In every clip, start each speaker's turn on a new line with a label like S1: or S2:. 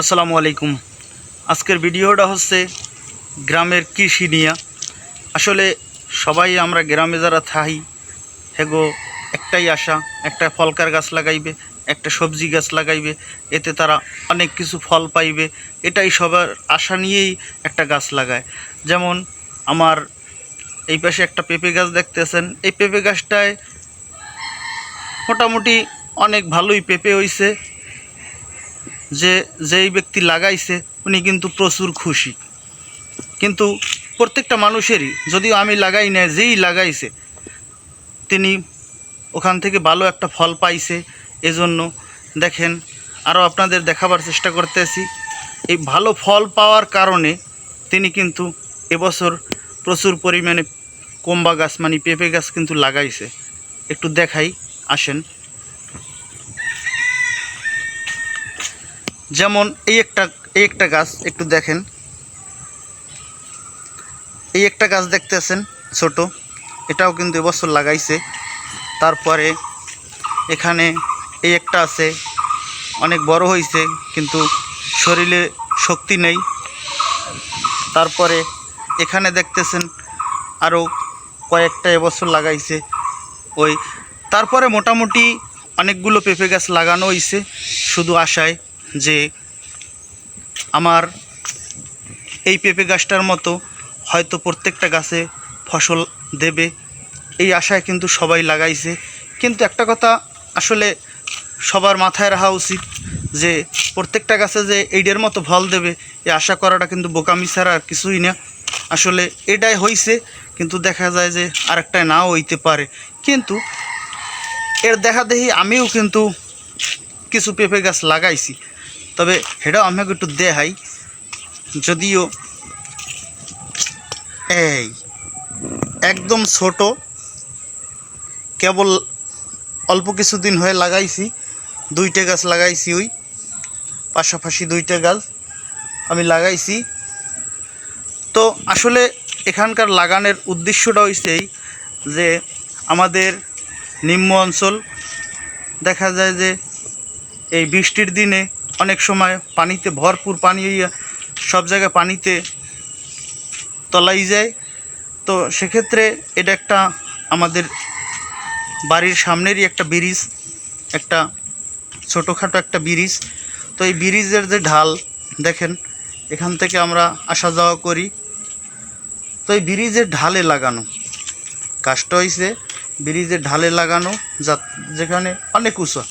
S1: আসসালামু আলাইকুম। আজকের ভিডিওটা হচ্ছে গ্রামের কৃষি নিয়ে। আসলে সবাই আমরা গ্রামে যারা থাই হেগো, একটাই আশা, একটা ফলকার গাছ লাগাইবে, একটা সবজি গাছ লাগাইবে, এতে তারা অনেক কিছু ফল পাইবে, এটাই সবার আশা নিয়েই একটা গাছ লাগায়। যেমন আমার এই পাশে একটা পেঁপে গাছ দেখতেছেন, এই পেঁপে গাছটায় মোটামুটি অনেক ভালোই পেঁপে হইছে যে, যেই ব্যক্তি লাগাইছে, উনি কিন্তু প্রচুর খুশি। কিন্তু প্রত্যেকটা মানুষেরই, যদিও আমি লাগাই না যেই লাগাইছে, তিনি ওখান থেকে ভালো একটা ফল পাইছে। এজন্য দেখেন আরও আপনাদের দেখাবার চেষ্টা করতেছি। এই ভালো ফল পাওয়ার কারণে তিনি কিন্তু এবছর প্রচুর পরিমাণে কম্বা গাছ মানে পেঁপে গাছ কিন্তু লাগাইছে। একটু দেখাই, আসেন। যেমন এই একটা এই একটা গাছ, একটু দেখেন। এই একটা গাছ দেখতেছেন ছোট। এটাও কিন্তু এবছর লাগাইছে। তারপরে এখানে এই একটা আছে, অনেক বড় হয়েছে কিন্তু শরীরে শক্তি নেই। তারপরে এখানে দেখতেছেন আরও কয়েকটা এবছর লাগাইছে। ওই, তারপরে মোটামুটি অনেকগুলো পেঁপে গাছ লাগানো হয়েছে শুধু আশায়। যে আমার এই পেঁপে গাছটার মতো হয়তো প্রত্যেকটা গাছে ফসল দেবে, এই আশায় কিন্তু সবাই লাগাইছে। কিন্তু একটা কথা আসলে সবার মাথায় রাখা উচিত যে প্রত্যেকটা গাছে যে এইডের মতো ফল দেবে, এই আশা করাটা কিন্তু বোকামি ছাড়া আর কিছুই না। আসলে এটাই হইছে, কিন্তু দেখা যায় যে আরেকটায় নাও হইতে পারে। কিন্তু এর দেখা দেখি আমিও কিন্তু কিছু পেঁপে গাছ লাগাইছি। তবে সেটাও আমাকে একটু দেখাই। যদিও এই একদম ছোট, কেবল অল্প কিছুদিন হয়ে লাগাইছি, দুইটা গাছ লাগাইছি ওই, পাশাপাশি দুইটা গাছ আমি লাগাইছি। তো আসলে এখানকার লাগানোর উদ্দেশ্যটা হয়েছে এই যে আমাদের নিম্ন অঞ্চল, দেখা যায় যে এই বৃষ্টির দিনে অনেক সময় পানিতে ভরপুর পানি, সব জায়গায় পানিতে তলাই যায়। তো সেক্ষেত্রে এটা একটা আমাদের বাড়ির সামনেরই একটা ব্রিজ, একটা ছোটোখাটো একটা ব্রিজ। তো এই ব্রিজের যে ঢাল, দেখেন, এখান থেকে আমরা আসা যাওয়া করি। তো এই ব্রিজের ঢালে লাগানো, কাজটা হয়েছে ব্রিজের ঢালে লাগানো, যা যেখানে অনেক উঁচু।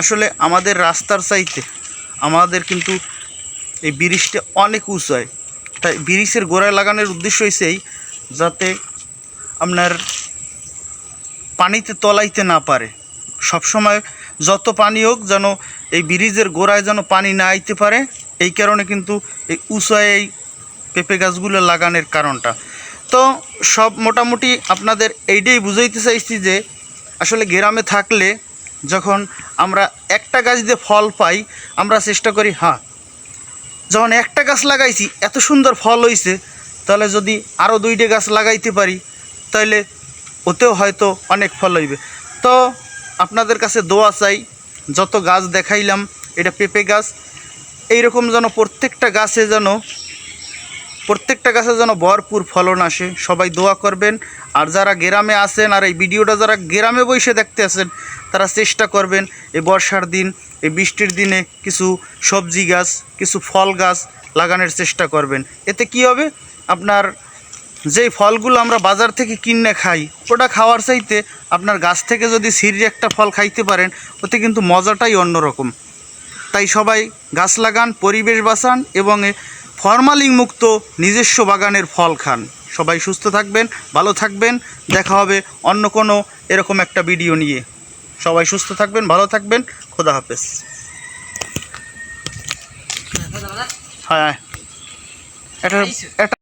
S1: আসলে আমাদের রাস্তার চাইতে আমাদের কিন্তু এই ব্রিজটা অনেক উঁচু হয় তাই ব্রিজের গোড়ায় লাগানোর উদ্দেশ্য হয়েছে এই যাতে আপনার পানিতে তলাইতে না পারে। সবসময় যত পানি হোক যেন এই ব্রিজের গোড়ায় যেন পানি না আইতে পারে, এই কারণে কিন্তু এই উঁচায় এই পেঁপে গাছগুলো লাগানোর কারণটা। তো সব মোটামুটি আপনাদের এইটাই বুঝাইতে চাইছি যে আসলে গ্রামে থাকলে যখন আমরা একটা গাছ দিয়ে ফল পাই, আমরা চেষ্টা করি হ্যাঁ যখন একটা গাছ লাগাইছি, এত সুন্দর ফল হয়েছে তাহলে যদি আরও দুইটা গাছ লাগাইতে পারি, তাহলে ওতেও হয়তো অনেক ফল হইবে। তো আপনাদের কাছে দোয়া চাই, যত গাছ দেখাইলাম, এটা পেঁপে গাছ, এইরকম যেন প্রত্যেকটা গাছে যেন প্রত্যেকটা গাছে যেন ভরপুর ফলন আসে। সবাই দোয়া করবেন। আর যারা গ্রামে আছেন আর এই ভিডিওটা যারা গ্রামে বসে দেখতে আছেন, তারা চেষ্টা করবেন এই বর্ষার দিন, এই বৃষ্টির দিনে কিছু সবজি গাছ, কিছু ফল গাছ লাগানোর চেষ্টা করবেন। এতে কি হবে? আপনার যেই ফলগুলো আমরা বাজার থেকে কিনে খাই, ওটা খাওয়ার চাইতে আপনার গাছ থেকে যদি সিঁড়ি একটা ফল খাইতে পারেন, ওতে কিন্তু মজাটাই অন্যরকম। তাই সবাই গাছ লাগান, পরিবেশ বাঁচান এবং ফরমালিং মুক্ত নিজস্ব বাগানের ফল খান। সবাই সুস্থ থাকবেন ভালো থাকবেন। দেখা হবে অন্য কোনো এরকম একটা ভিডিও নিয়ে। সবাই সুস্থ থাকবেন ভালো থাকবেন। খোদা হাফেজ। হ্যাঁ এটা এটা